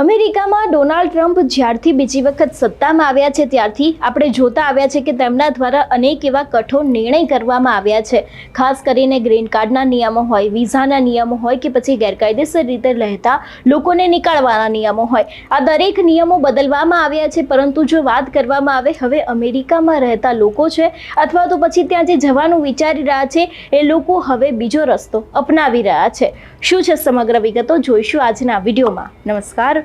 અમેરિકામાં Donald Trump જ્યારથી બીજી વખત સત્તામાં આવ્યા છે, ત્યારથી આપણે જોતા આવ્યા છે કે તેમના દ્વારા અનેક એવા કઠોર નિર્ણય કરવામાં આવ્યા છે. ખાસ કરીને ગ્રીન કાર્ડના નિયમો હોય, વિઝાના નિયમો હોય કે પછી ગેરકાયદેસર રીતે રહેતા લોકોને નીકાળવાના નિયમો હોય. આ દરેક નિયમો બદલવામાં આવ્યા છે, પરંતુ જો વાત કરવામાં આવે, હવે અમેરિકામાં રહેતા લોકો છે, અથવા તો પછી ત્યાં જે જવાનું વિચારી રહ્યા છે, એ લોકો હવે બીજો રસ્તો અપનાવી રહ્યા છે. શું છે સમગ્ર વિગતો? જોઈશું આજના વિડીયોમાં. નમસ્કાર.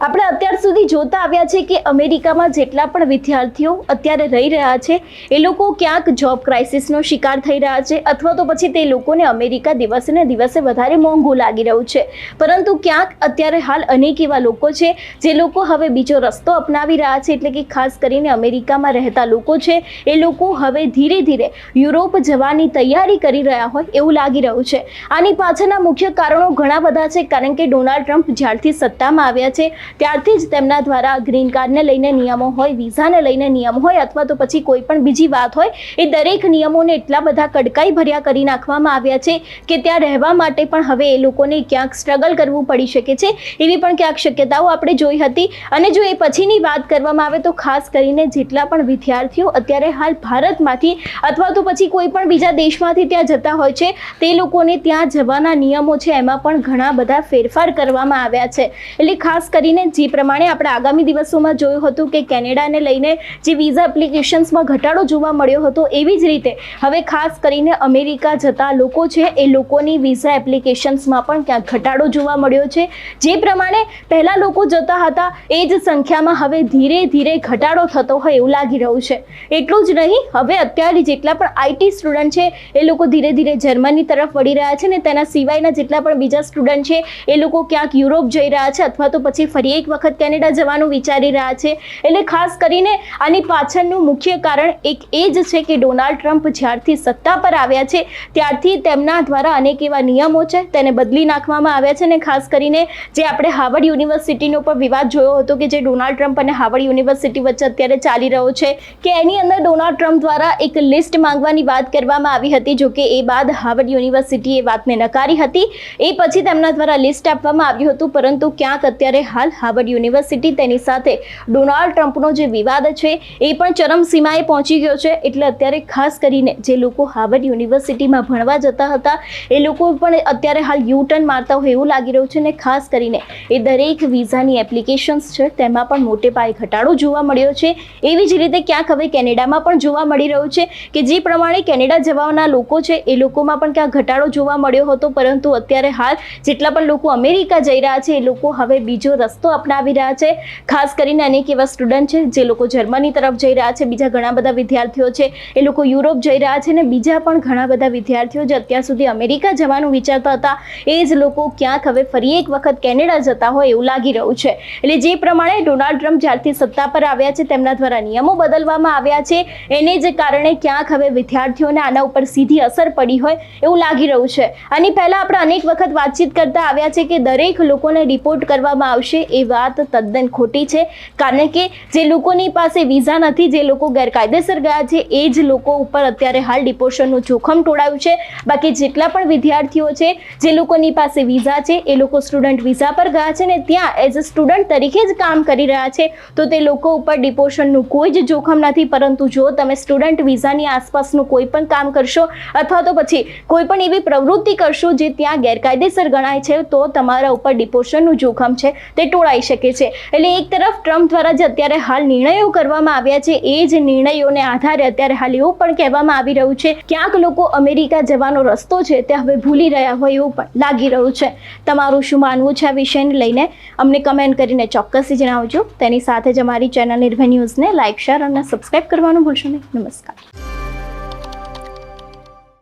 આપણે અત્યાર સુધી જોતા આવ્યા છે કે અમેરિકામાં જેટલા પણ વિદ્યાર્થીઓ અત્યારે રહી રહ્યા છે, એ લોકો ક્યાંક જોબ ક્રાઇસિસનો શિકાર થઈ રહ્યા છે અથવા તો પછી તે લોકોને અમેરિકા દિવસે ને દિવસે વધારે મોંઘું લાગી રહ્યું છે. પરંતુ ક્યાંક અત્યારે હાલ અનેક એવા લોકો છે, જે લોકો હવે બીજો રસ્તો અપનાવી રહ્યા છે, એટલે કે ખાસ કરીને અમેરિકામાં રહેતા લોકો છે, એ લોકો હવે ધીરે ધીરે યુરોપ જવાની તૈયારી કરી રહ્યા હોય એવું લાગી રહ્યું છે. આની પાછળના મુખ્ય કારણો ઘણા બધા છે, કારણ કે ડોનાલ્ડ ટ્રમ્પ જ્યારથી સત્તામાં આવ્યા છે ત્યારથી જ તેમના દ્વારા ગ્રીન કાર્ડને લઈને નિયમો હોય, વિઝાને લઈને નિયમ હોય અથવા તો પછી કોઈ પણ બીજી વાત હોય, એ દરેક નિયમોને એટલા બધા કડકાઈ ભર્યા કરી નાખવામાં આવ્યા છે કે ત્યાં રહેવા માટે પણ હવે એ લોકોને ક્યાંક સ્ટ્રગલ કરવું પડી શકે છે. એવી પણ ક્યાંક શક્યતાઓ આપણે જોઈ હતી અને જો એ પછીની વાત કરવામાં આવે તો ખાસ કરીને જેટલા પણ વિદ્યાર્થીઓ અત્યારે હાલ ભારતમાંથી અથવા તો પછી કોઈ પણ બીજા દેશમાંથી ત્યાં જતા હોય છે, તે લોકોને ત્યાં જવાના નિયમો છે, એમાં પણ ઘણા બધા ફેરફાર કરવામાં આવ્યા છે. એટલે ખાસ કરીને જે પ્રમાણે આપણે આગામી દિવસોમાં જોયું હતું કે કેનેડાને લઈને જે વિઝા એપ્લિકેશન્સમાં ઘટાડો જોવા મળ્યો હતો, એવી જ રીતે હવે ખાસ કરીને અમેરિકા જતા લોકો છે, એ લોકોની વિઝા એપ્લિકેશન્સમાં પણ ક્યાંક ઘટાડો જોવા મળ્યો છે. જે પ્રમાણે પહેલાં લોકો જતા હતા, એ જ સંખ્યામાં હવે ધીરે ધીરે ઘટાડો થતો હોય એવું લાગી રહ્યું છે. એટલું જ નહીં, હવે અત્યારે જેટલા પણ આઈટી સ્ટુડન્ટ છે, એ લોકો ધીરે ધીરે જર્મની તરફ વળી રહ્યા છે ને તેના સિવાયના જેટલા પણ બીજા સ્ટુડન્ટ છે, એ લોકો ક્યાંક યુરોપ જઈ રહ્યા છે અથવા તો પછી ફરી એક વખત કેનેડા જવાનું વિચારી રહ્યા છે. એટલે ખાસ કરીને આની પાછળનું મુખ્ય કારણ એક એ જ છે કે ડોનાલ્ડ ટ્રમ્પ જ્યારથી સત્તા પર આવ્યા છે, ત્યારથી તેમના દ્વારા અનેક એવા નિયમો છે, તેને બદલી નાખવામાં આવ્યા છે અને ખાસ કરીને જે આપણે હાવર્ડ યુનિવર્સિટીનો પણ વિવાદ જોયો હતો કે જે ડોનાલ્ડ ટ્રમ્પ અને હાવર્ડ યુનિવર્સિટી વચ્ચે અત્યારે ચાલી રહ્યો છે, કે એની અંદર ડોનાલ્ડ ટ્રમ્પ દ્વારા એક લિસ્ટ માંગવાની વાત કરવામાં આવી હતી, જો કે એ બાદ હાવર્ડ યુનિવર્સિટીએ વાતને નકારી હતી. એ પછી તેમના દ્વારા લિસ્ટ આપવામાં આવ્યું હતું, પરંતુ ક્યાંક અત્યારે હાલ હાર્વર્ડ યુનિવર્સિટી તેની સાથે ડોનાલ્ડ ટ્રમ્પનો જે વિવાદ છે એ પણ ચરમસીમાએ પહોંચી ગયો છે. એટલે અત્યારે ખાસ કરીને જે લોકો હાર્વર્ડ યુનિવર્સિટીમાં ભણવા જતા હતા, એ લોકો પણ અત્યારે હાલ યુ ટર્ન મારતા હોય એવું લાગી રહ્યું છે ને ખાસ કરીને એ દરેક વિઝાની એપ્લિકેશન્સ છે તેમાં પણ મોટે પાયે ઘટાડો જોવા મળ્યો છે. એવી જ રીતે ક્યાંક હવે કેનેડામાં પણ જોવા મળી રહ્યું છે કે જે પ્રમાણે કેનેડા જવાના લોકો છે એ લોકોમાં પણ ક્યાંક ઘટાડો જોવા મળ્યો હતો, પરંતુ અત્યારે હાલ જેટલા પણ લોકો અમેરિકા જઈ રહ્યા છે એ લોકો હવે બીજો રસ્તો અપનાવી રહ્યા છે. ખાસ કરીને અનેક એવા સ્ટુડન્ટ છે, જે લોકો જર્મની તરફ જઈ રહ્યા છે. બીજા ઘણા બધા વિદ્યાર્થીઓ છે. એ લોકો યુરોપ જઈ રહ્યા છે ને બીજા પણ ઘણા બધા વિદ્યાર્થીઓ જે અત્યાર સુધી અમેરિકા જવાનું વિચારતા હતા, એ જ લોકો ક્યાંક હવે ફરી એક વખત કેનેડા જતા હોય એવું લાગી રહ્યું છે. એટલે જે પ્રમાણે ડોનાલ્ડ ટ્રમ્પ જ્યારથી સત્તા પર આવ્યા છે, તેમના દ્વારા નિયમો બદલવામાં આવ્યા છે. એને જ કારણે ક્યાંક હવે વિદ્યાર્થીઓને આના ઉપર સીધી અસર પડી હોય એવું લાગી રહ્યું છે. આની પહેલાં આપણે અનેક વખત વાતચીત કરતા આવ્યા છે કે દરેક લોકોને રિપોર્ટ કરવામાં આવશે એ વાત તદ્દન ખોટી છે. કારણ કે જે લોકોની પાસે વિઝા નથી, જે લોકો ગેરકાયદેસર ગયા છે, એ જ લોકો ઉપર અત્યારે હાલ ડિપોર્શનનું જોખમ ટોળાયું છે. બાકી જેટલા પણ વિદ્યાર્થીઓ છે, જે લોકોની પાસે વિઝા છે, એ લોકો સ્ટુડન્ટ વિઝા પર ગયા છે ને ત્યાં એઝ અ સ્ટુડન્ટ તરીકે જ કામ કરી રહ્યા છે, તો તે લોકો ઉપર ડિપોર્શનનું કોઈ જ જોખમ નથી. પરંતુ જો તમે સ્ટુડન્ટ વિઝાની આસપાસનું કોઈ પણ કામ કરશો, અથવા તો પછી કોઈ પણ એવી પ્રવૃત્તિ કરશો જે ત્યાં ગેરકાયદેસર ગણાય છે, તો તમારા ઉપર ડિપોર્શનનું જોખમ છે. તે ટોળાઈ શકે છે. એટલે એક તરફ ટ્રમ્પ દ્વારા જે અત્યારે હાલ નિર્ણયો કરવામાં આવ્યા છે, એ જ નિર્ણયોને આધારે અત્યારે હાલ એવું પણ કહેવામાં આવી રહ્યું છે, ક્યાંક લોકો અમેરિકા જવાનો રસ્તો છે, તે હવે ભૂલી રહ્યા હોય એવું પણ લાગી રહ્યું છે. તમારું શું માનવું છે આ વિષયને લઈને? અમને કમેન્ટ કરીને ચોક્કસથી જણાવજો. તેની સાથે જ અમારી ચેનલ નિર્ભય ન્યૂઝને લાઇક શેર અને સબસ્ક્રાઇબ કરવાનું ભૂલશો નહીં. નમસ્કાર.